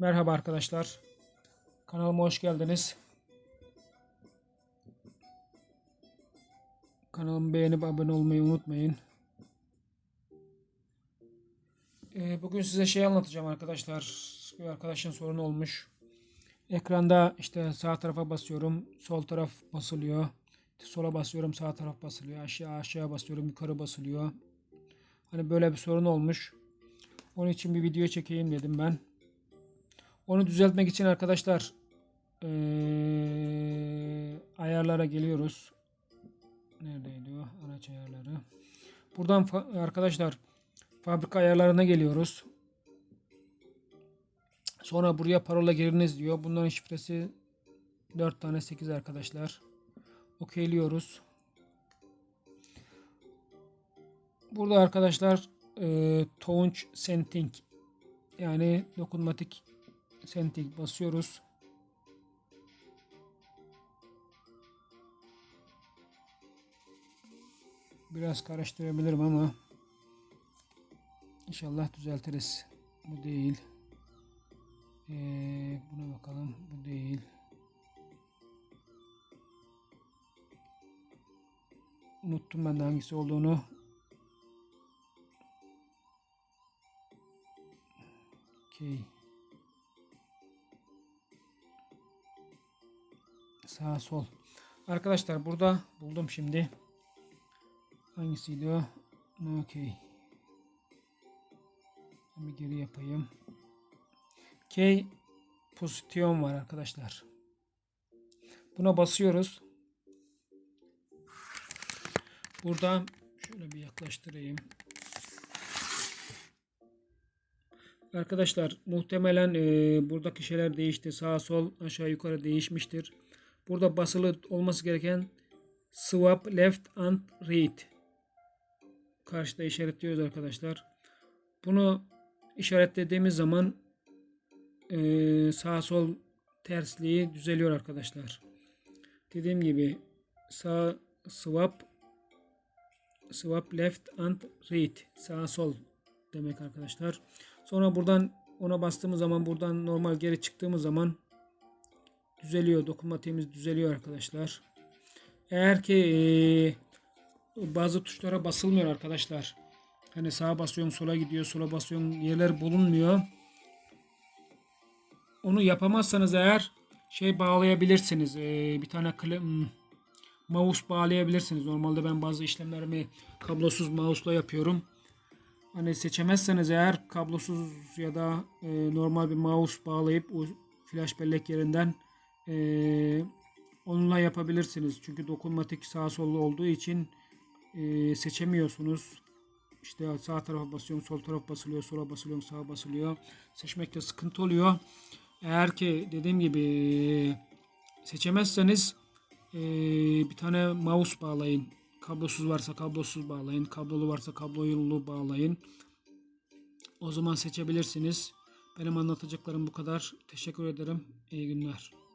Merhaba arkadaşlar. Kanalıma hoş geldiniz. Kanalımı beğenip abone olmayı unutmayın. Ee, bugün size şey anlatacağım arkadaşlar. Bir arkadaşın sorunu olmuş. Ekranda işte sağ tarafa basıyorum. Sol taraf basılıyor. Sola basıyorum sağ taraf basılıyor. Aşağı aşağı basıyorum yukarı basılıyor. Hani böyle bir sorun olmuş. Onun için bir video çekeyim dedim ben. Onu düzeltmek için arkadaşlar eee, ayarlara geliyoruz. Neredeydi o? Araç ayarları. Buradan fa- arkadaşlar fabrika ayarlarına geliyoruz. Sonra buraya parola giriniz diyor. Bunların şifresi 4 tane 8 arkadaşlar. Okeyliyoruz. Burada arkadaşlar eee Touch Setting yani dokunmatik setting basıyoruz. Biraz karıştırabilirim ama inşallah düzeltiriz. Bu değil. Ee, buna bakalım. Bu değil. Unuttum ben de hangisi olduğunu. Okey. Sağ sol. Arkadaşlar burada buldum şimdi. Hangisiydi o? Okey. Bir geri yapayım. K pozisyon var arkadaşlar. Buna basıyoruz. Burada şöyle bir yaklaştırayım. Arkadaşlar muhtemelen e, buradaki şeyler değişti. Sağ sol aşağı yukarı değişmiştir. Burada basılı olması gereken swap left and right. Karşıda işaretliyoruz arkadaşlar. Bunu işaretlediğimiz zaman e, sağ sol tersliği düzeliyor arkadaşlar. Dediğim gibi sağ swap swap left and right sağ sol demek arkadaşlar. Sonra buradan ona bastığımız zaman buradan normal geri çıktığımız zaman düzeliyor. Dokunmatiğimiz düzeliyor arkadaşlar. Eğer ki e, bazı tuşlara basılmıyor arkadaşlar. Hani sağa basıyorum sola gidiyor sola basıyorum yerler bulunmuyor. Onu yapamazsanız eğer şey bağlayabilirsiniz. E, bir tane mouse bağlayabilirsiniz. Normalde ben bazı işlemlerimi kablosuz mouse'la yapıyorum. Hani seçemezseniz eğer kablosuz ya da e, normal bir mouse bağlayıp flash bellek yerinden onunla yapabilirsiniz. Çünkü dokunmatik sağ sollu olduğu için e, seçemiyorsunuz. İşte sağ tarafa basıyorum, sol taraf basılıyor, sola basılıyorum, sağa basılıyor. Seçmekte sıkıntı oluyor. Eğer ki dediğim gibi seçemezseniz e, bir tane mouse bağlayın. Kablosuz varsa kablosuz bağlayın. Kablolu varsa kablolu bağlayın. O zaman seçebilirsiniz. Benim anlatacaklarım bu kadar. Teşekkür ederim. İyi günler.